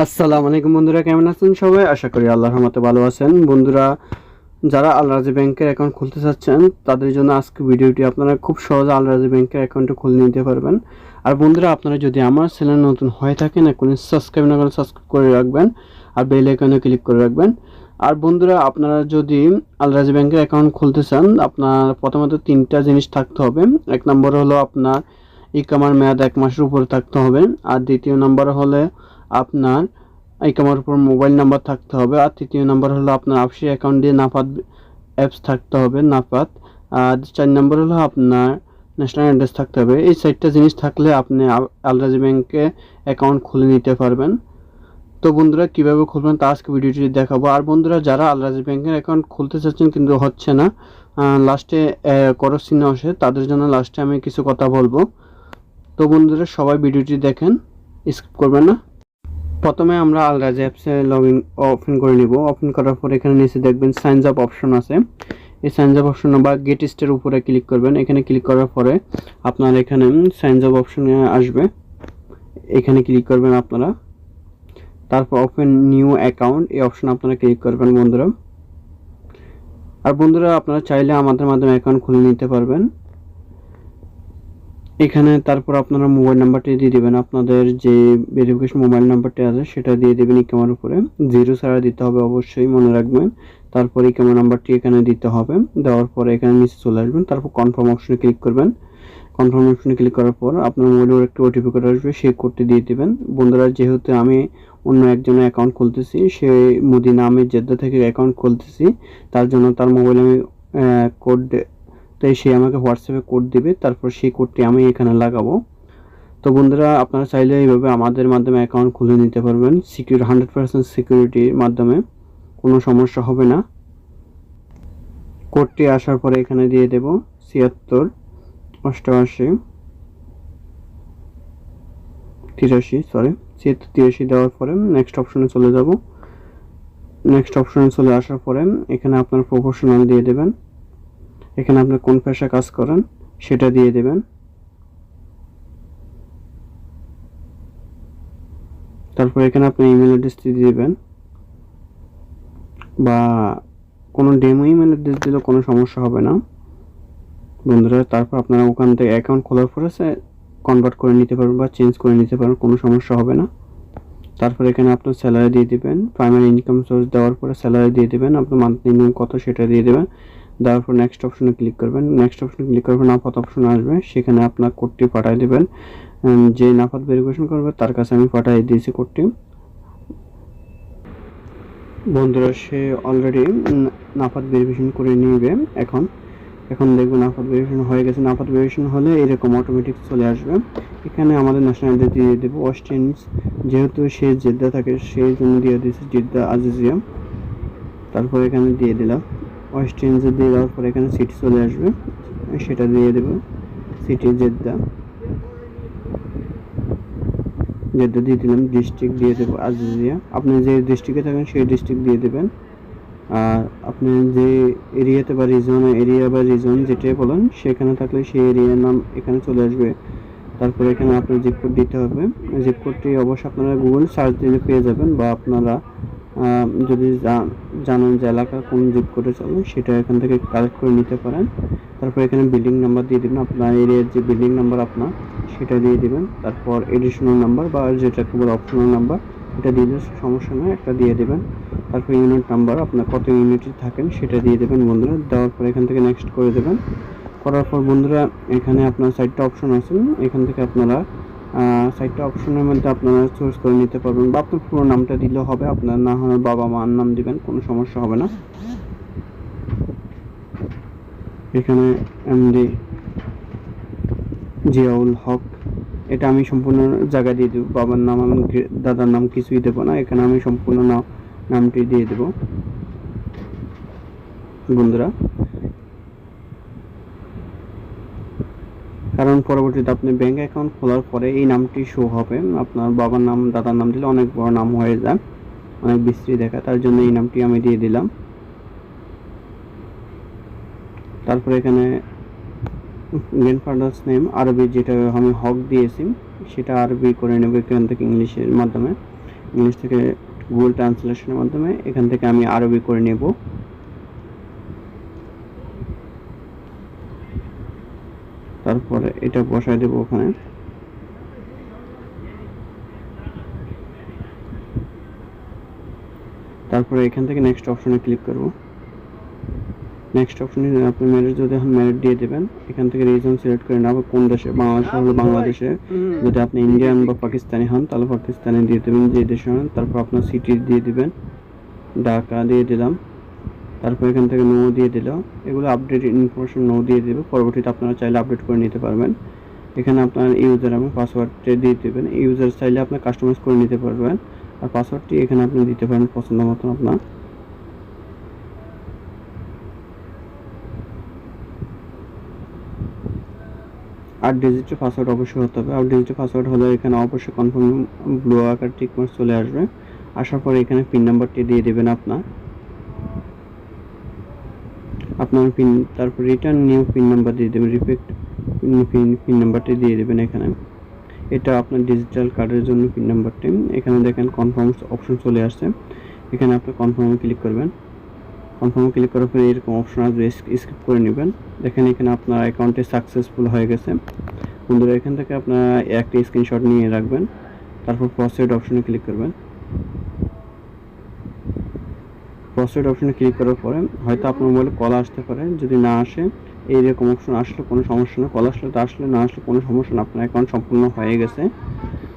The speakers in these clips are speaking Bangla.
আসসালামু আলাইকুম বন্ধুরা, কেমন আছেন সবাই? আশা করি আল্লাহর রহমতে ভালো আছেন। বন্ধুরা, যারা আলরাজি ব্যাংকের অ্যাকাউন্ট খুলতে চাচ্ছেন, তাদের জন্য আজকে ভিডিওটি আপনারা খুব সহজে আলরাজি ব্যাংকের অ্যাকাউন্টে খুলে নিতে পারবেন। আর বন্ধুরা, আপনারা যদি আমার চ্যানেল নতুন হয়ে থাকেন এখন সাবস্ক্রাইব না করে সাবস্ক্রাইব করে রাখবেন আর বেল আইকনে ক্লিক করে রাখবেন। আর বন্ধুরা, আপনারা যদি আলরাজি ব্যাংকের অ্যাকাউন্ট খুলতে চান, আপনার প্রথমত তিনটা জিনিস থাকতে হবে। এক নম্বর হলো আপনার ই কামার মেয়াদ এক মাসের উপরে থাকতে হবে। আর দ্বিতীয় নম্বর হলে আপনার আইকামার উপর মোবাইল নাম্বার থাকতে হবে। আর তৃতীয় নাম্বার হলো আপনার আপসি অ্যাকাউন্ট দিয়ে নাফাত অ্যাপস থাকতে হবে, নাফাত। আর চার নম্বর হলো আপনার ন্যাশনাল অ্যাড্রেস থাকতে হবে। এই চারটা জিনিস থাকলে আপনি আল- আলরাজি ব্যাংকে অ্যাকাউন্ট খুলে নিতে পারবেন। তো বন্ধুরা, কীভাবে খুলবেন তা আজকে ভিডিওটি দেখাবো। আর বন্ধুরা, যারা আলরাজি ব্যাংকের অ্যাকাউন্ট খুলতে চাচ্ছেন কিন্তু হচ্ছে না লাস্টে করস চিহ্ন আসে, তাদের জন্য লাস্টে আমি কিছু কথা বলব। তো বন্ধুরা, সবাই ভিডিওটি দেখেন স্কিপ করবেন না। প্রথমে আমরা আলরাজ অ্যাপসে লগ ইন ওপেন করে নিব। ওপেন করার পর এখানে নিচে দেখবেন সাইনস আপ অপশন আছে। এই সাইনস আপ অপশন বা গেট স্টের উপরে ক্লিক করবেন। এখানে ক্লিক করার পরে আপনার এখানে সাইনস আপ অপশনে আসবে। এখানে ক্লিক করবেন আপনারা। তারপর ওপেন নিউ অ্যাকাউন্ট এই অপশন আপনারা ক্লিক করবেন বন্ধুরা। আর বন্ধুরা, আপনারা চাইলে আমাদের মাধ্যমে অ্যাকাউন্ট খুলে নিতে পারবেন। এখানে তারপর আপনারা মোবাইল নাম্বারটি দিয়ে দেবেন। আপনাদের যে ভেরিফিকেশন মোবাইল নাম্বারটি আছে, সেটা দিয়ে দেবেন ইকামার উপরে। জিরো ছাড়া দিতে হবে অবশ্যই, মনে রাখবেন। তারপর ইকামা নাম্বারটি এখানে দিতে হবে। দেওয়ার পরে এখানে নিচে চলে আসবেন। তারপর কনফার্ম অপশনে ক্লিক করবেন। কনফার্ম অপশনে ক্লিক করার পর আপনার মোবাইলের একটা ওটিপি কোড আসবে সেই কোডটি দিয়ে দিবেন। বন্ধুরা, যেহেতু আমি অন্য একজনের অ্যাকাউন্ট খুলতেছি, সে মদিনা আমি জেদ্দা থেকে অ্যাকাউন্ট খুলতেছি, তার জন্য তার মোবাইলে আমি কোড তাই সে আমাকে হোয়াটসঅ্যাপে কোড দিবে, তারপর সেই কোডটি আমি এখানে লাগাবো। তো বন্ধুরা, আপনারা চাইলে এইভাবে আমাদের মাধ্যমে অ্যাকাউন্ট খুলে নিতে পারবেন সিকিউর হান্ড্রেড পার্সেন্ট সিকিউরিটির মাধ্যমে। কোনো সমস্যা হবে না। কোডটি আসার পরে এখানে দিয়ে দেব, ছিয়াত্তর, অষ্টআশি, তিরাশি সরি ছিয়াত্তর, তিরাশি দেওয়ার পরে নেক্সট অপশনে চলে যাব। নেক্সট অপশনে চলে আসার পরে এখানে আপনার প্রফেশনাল দিয়ে দেবেন। এখানে আপনি কোন পেশা কাজ করেন, সেটা দিয়ে দেবেন। তারপর এখানে আপনি ইমেল অ্যাড্রেসটি দিয়ে দেবেন। বা কোনো ডেমো ইমেল অ্যাড্রেস দিলে কোনো সমস্যা হবে না। বন্ধুরা, তারপর আপনারা ওখান থেকে অ্যাকাউন্ট খোলার পরে সে কনভার্ট করে নিতে পারবেন বা চেঞ্জ করে নিতে পারবেন, কোনো সমস্যা হবে না। তারপর এখানে আপনার স্যালারি দিয়ে দিবেন। প্রাইমারি ইনকাম সোর্স দেওয়ার পরে স্যালারি দিয়ে দেবেন। আপনার মান্থলি ইনকাম কত সেটা দিয়ে দেবেন। দেওয়ার পর নেক্সট অপশনে ক্লিক করবেন। নেক্সট অপশনে ক্লিক করবেন নাফাত অপশন আসবে। সেখানে আপনার কোডটি পাঠিয়ে দেবেন। যে নাফাত ভেরিফিকেশন করবে, তার কাছে আমি পাঠিয়ে দিয়েছি কোডটি বন্ধুরা, সে অলরেডি নাফাত ভেরিফিকেশন করে নিবে এখন। এখন দেখবেন নাফাত ভেরিফিকেশন হয়ে গেছে। নাফাত ভেরিফিকেশন হলে এরকম অটোমেটিক চলে আসবে। এখানে আমাদের ন্যাশনাল আইডি দিয়ে দেবো অস্টিনস যেহেতু সে জেদ্দা থাকে, সেই জন্য দিয়ে দিয়েছে জেদ্দা আজিজিয়া। তারপর এখানে দিয়ে দিলাম। ওয়েস্ট ইন্ডিজে দিয়ে দেওয়ার পর এখানে সিটি চলে আসবে। সেটা দিয়ে দেব। সিটি জেদ্দা জেদ্দা দিয়ে দিলাম ডিস্ট্রিক্ট দিয়ে দেবো আজিজিয়া আপনি যে ডিস্ট্রিক্টে থাকেন, সেই ডিস্ট্রিক্ট দিয়ে দেবেন। আর আপনি যে এরিয়াতে বা রিজন এরিয়া বা রিজন যেটাই বলেন, সেখানে থাকলে সেই এরিয়ার নাম এখানে চলে আসবে। তারপরে এখানে আপনার জিপ কোড দিতে হবে। জিপ কোডটি অবশ্যই আপনারা গুগল সার্চ দিলে পেয়ে যাবেন বা আপনারা যদি জানেন যে এলাকা কোন জিপ কোডে চলে, সেটা এখান থেকে কালেক্ট করে নিতে পারেন। তারপর এখানে বিল্ডিং নাম্বার দিয়ে দেবেন, আপনার এরিয়ার যে বিল্ডিং নাম্বার আপনার, সেটা দিয়ে দেবেন। তারপর এডিশনাল নাম্বার বা যেটাকে বলে অপশনাল নাম্বার এটা দিয়ে দিলে সমস্যা নয় একটা দিয়ে দেবেন। তারপর ইউনিট নাম্বার আপনার কত ইউনিটে থাকেন, সেটা দিয়ে দেবেন বন্ধুরা। দেওয়ার পর এখান থেকে নেক্সট করে দেবেন। করার পর বন্ধুরা, এখানে আপনার সাইটটা অপশন আছে এখান থেকে আপনারা সাইটটা অপশনের মধ্যে আপনারা চুজ করে নিতে পারবেন। বা আপনার পুরো নামটা দিলেও হবে, আপনার না হয় বাবা মার নাম দিবেন, কোনো সমস্যা হবে না। এখানে এমডি জিয়াউল হক। এটা আমি সম্পূর্ণ জায়গা দিয়ে দেবো। বাবার নাম আমি দাদার নাম কিছুই দেবো না। এখানে আমি সম্পূর্ণ নাম, নামটি দিয়ে দেবো। বন্ধুরা কারণ পরবর্তীতে আপনি ব্যাংক অ্যাকাউন্ট খোলার পরে এই নামটি শো হবে। আপনার বাবার নাম, দাদার নাম দিলে অনেক বড় নাম হয়ে যায়, অনেক বিস্তৃত দেখা, তার জন্য এই নামটি আমি দিয়ে দিলাম। তারপরে এখানে গ্র্যান্ডফাদার্স নেম আরবি যেটা আমি হক দিয়েছি, সেটা আরবি করে নেব এখান থেকে ইংলিশের মাধ্যমে। ইংলিশ থেকে গুগল ট্রান্সলেশনের মাধ্যমে, এখান থেকে আমি আরবি করে নেব। তারপরে এটা বসায় দেবো ওখানে। তারপরে এখান থেকে নেক্সট অপশনে ক্লিক করব। নেক্সট অপশনে আপনি ম্যারেজ যদি এখন ম্যারেজ দিয়ে দেবেন এখান থেকে রিজন সিলেক্ট করে নেব কোন দেশে বাংলাদেশে হলো বাংলাদেশে। যদি আপনি ইন্ডিয়ান বা পাকিস্তানি হন তাহলে পাকিস্তানি দিয়ে দেবেন যে দেশে হন তারপর আপনার সিটি দিয়ে দিবেন। ঢাকা দিয়ে দিলাম। তারপর এখান থেকে নো দিয়ে দিল। এগুলো আপডেট ইনফরমেশন নো দিয়ে দেবে। পরবর্তীতে আপনারা চাইলে আপডেট করে নিতে পারবেন। এখানে আপনার ইউজার এবং পাসওয়ার্ডটা দিয়ে দেবেন। ইউজার চাইলে আপনি কাস্টমাইজ করে নিতে পারবেন। আর পাসওয়ার্ডটি এখানে আপনি দিতে পারেন পছন্দ মতন আপনার। আট ডিজিটের পাসওয়ার্ড অবশ্যই হতে হবে। আট ডিজিটের পাসওয়ার্ড হলে এখানে অবশ্যই কনফার্ম ব্লু আকার টিক মার্ক চলে আসবে। আসার পরে এখানে পিন নাম্বারটি দিয়ে দেবেন আপনার। আপনার পিন তারপর রিটার্ন নিউ পিন নাম্বার দিয়ে দেবেন রিপিট পিন পিন নাম্বারটি দিয়ে দেবেন এখানে। এটা আপনার ডিজিটাল কার্ডের জন্য পিন নাম্বারটি এখানে দেখেন কনফার্ম অপশন চলে আসছে। এখানে আপনি কনফার্মে ক্লিক করবেন। কনফার্মে ক্লিক করার পরে এরকম অপশন আসবে স্কিপ করে নেবেন। দেখেন এখানে আপনার অ্যাকাউন্টে সাকসেসফুল হয়ে গেছে। বন্ধুরা, এখান থেকে আপনারা একটা স্ক্রিনশট নিয়ে রাখবেন। তারপর প্রসেড অপশনে ক্লিক করবেন। প্রসেড অপশনে ক্লিক করার পরে হয়তো আপনার মোবাইলে কল আসতে পারে। যদি না আসে, এইরকম অপশন আসলে কোনো সমস্যা না। কল আসলে তো আসলে, না আসলে কোনো সমস্যা না। আপনার অ্যাকাউন্ট সম্পূর্ণ হয়ে গেছে।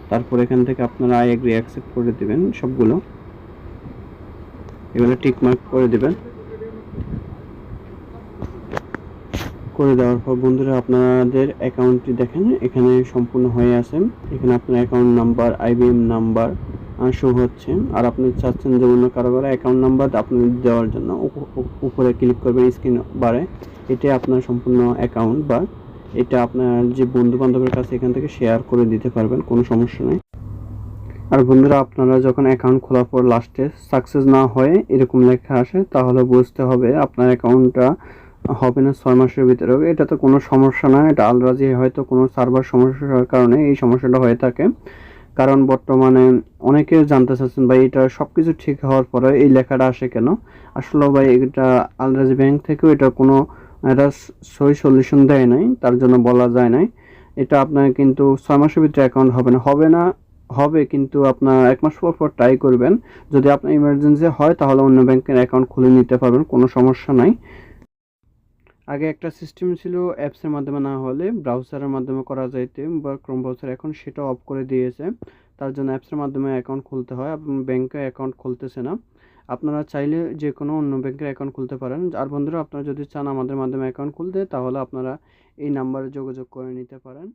তারপর এখান থেকে আপনারা আই এগ্রি অ্যাকসেপ্ট করে দেবেন সবগুলো। এগুলো টিক মার্ক করে দেবেন। করে দেওয়ার পর বন্ধুরা, আপনাদের অ্যাকাউন্টটি দেখেন। এখানে সম্পূর্ণ হয়ে আছে। এখানে আপনার account number IBM number show হচ্ছে। আর আপনি চাচ্ছেন যে অন্য কারও কারও অ্যাকাউন্ট নাম্বার আপনি দেওয়ার জন্য উপ- উপ- উপরে ক্লিক করবেন স্ক্রিন বারে এটা আপনার সম্পূর্ণ অ্যাকাউন্ট বা এটা আপনার যে বন্ধু বান্ধবের কাছে এখান থেকে শেয়ার করে দিতে পারবেন, কোনো সমস্যা নেই। আর বন্ধুরা, আপনারা যখন অ্যাকাউন্ট খোলার পর লাস্টে সাকসেস না হয়ে এরকম লেখা আসে, তাহলে বুঝতে হবে আপনার অ্যাকাউন্টটা হবে না ছয় মাসের ভিতরে এটা তো কোনো সমস্যা না, এটা আলরাজি হয়তো কোনো সার্ভার সমস্যার কারণে এই সমস্যাটা হয়ে থাকে। কারণ বর্তমানে অনেকে জানতে চাচ্ছেন, ভাই, এটা সব কিছু ঠিক হওয়ার পরে এই লেখাটা আসে কেন? আসলে ভাই, এটা আলরাজি ব্যাংক থেকেও এটা কোনো, এটা সই সলিউশন দেয় নাই, তার জন্য বলা যায় নাই। এটা আপনার কিন্তু ছয় মাসের ভিতরে অ্যাকাউন্ট হবে না। হবে না, হবে কিন্তু আপনার এক মাস পর পর ট্রাই করবেন। যদি আপনার ইমার্জেন্সি হয়, তাহলে অন্য ব্যাংকের অ্যাকাউন্ট খুলে নিতে পারবেন, কোনো সমস্যা নাই। আগে একটা সিস্টেম ছিল অ্যাপসের মাধ্যমে না হলে ব্রাউজারের মাধ্যমে করা যাইতে বা ক্রোম ব্রাউজার এখন সেটা অফ করে দিয়েছে। তার জন্য অ্যাপসের মাধ্যমে অ্যাকাউন্ট খুলতে হয় আপনার ব্যাংকে অ্যাকাউন্ট খুলতেছে না। আপনারা চাইলে যে কোনো অন্য ব্যাংকের অ্যাকাউন্ট খুলতে পারেন। আর বন্ধুরা, আপনারা যদি চান আমাদের মাধ্যমে অ্যাকাউন্ট খুলতে, তাহলে আপনারা এই নাম্বারে যোগাযোগ করে নিতে পারেন।